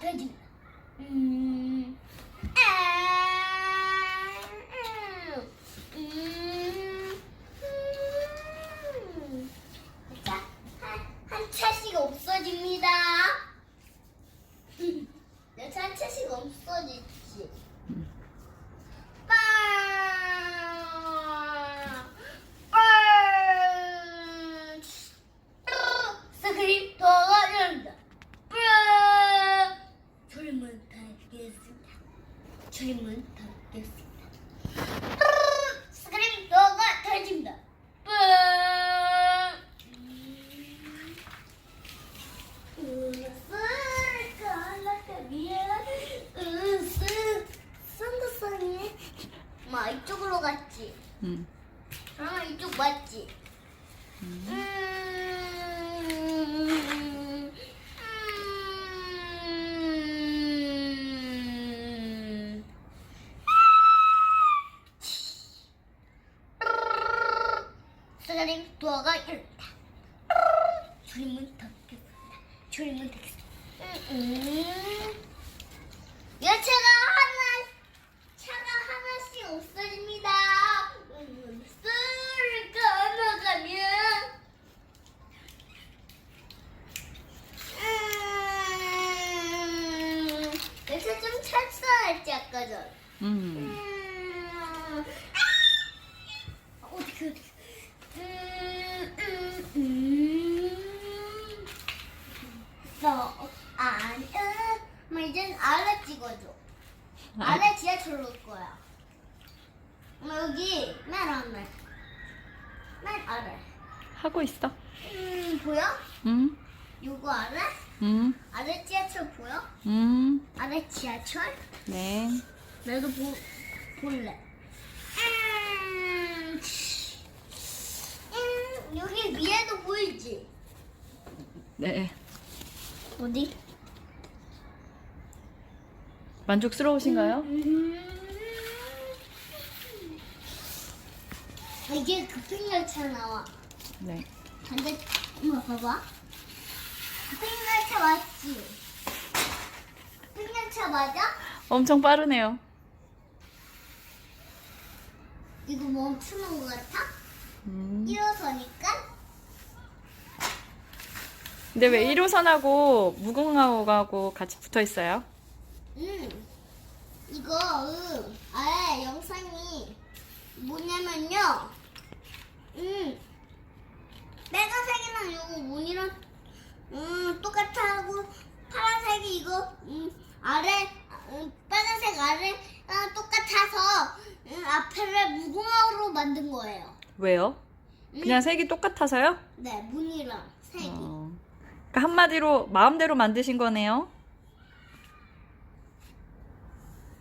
돼지. 음. 아, 음. 음. 음. 자, 한, 한 차씩 없어집니다. 됐습니다. 스크린도어가 터집니다. 뿜! 마 이쪽으로 갔지. 응. 아 이쪽 맞지. 음. 음. 스가링 도어가 열린다. 줄이면 닫겠습니다. 줄이면 닫겠습니다. 음. 열차가 하나, 차가 하나씩 없어집니다. 음, 술을 끊어가면. 음, 열차 좀 찰쌀했지, 아까 전. 음. 음, 아래 지하철로 올 거야. 엄마 여기 맨 아래. 맨 아래. 하고 있어. 음 보여? 음. 요거 아래? 음. 아래 지하철 보여? 음. 아래 지하철? 네. 나도 보, 볼래. 음, 음, 여기 위에도 보이지? 네. 어디? 만족스러우신가요? 음. 이게 급행열차 나와. 네. 근데 엄마 봐봐. 급행열차 맞지? 급행열차 맞아? 엄청 빠르네요. 이거 멈추는 것 같아? 음. 1호선이니까? 근데 왜 1호선하고 무궁화호하고 같이 붙어 있어요? 음, 이거 음, 아래 영상이 뭐냐면요. 음, 빨간색이랑 요거 무늬랑 음 똑같아하고 파란색이 이거 음 아래 음, 빨간색 아래랑 똑같아서 음, 앞에를 무궁화로 만든 거예요. 왜요? 음, 그냥 색이 똑같아서요? 네 무늬랑 색이. 어. 그러니까 한마디로 마음대로 만드신 거네요.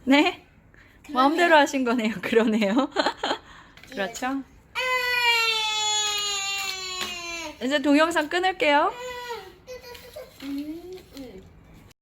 네? 마음대로 하신 거네요. 그러네요. 그렇죠? 아! 이제 동영상 끊을게요.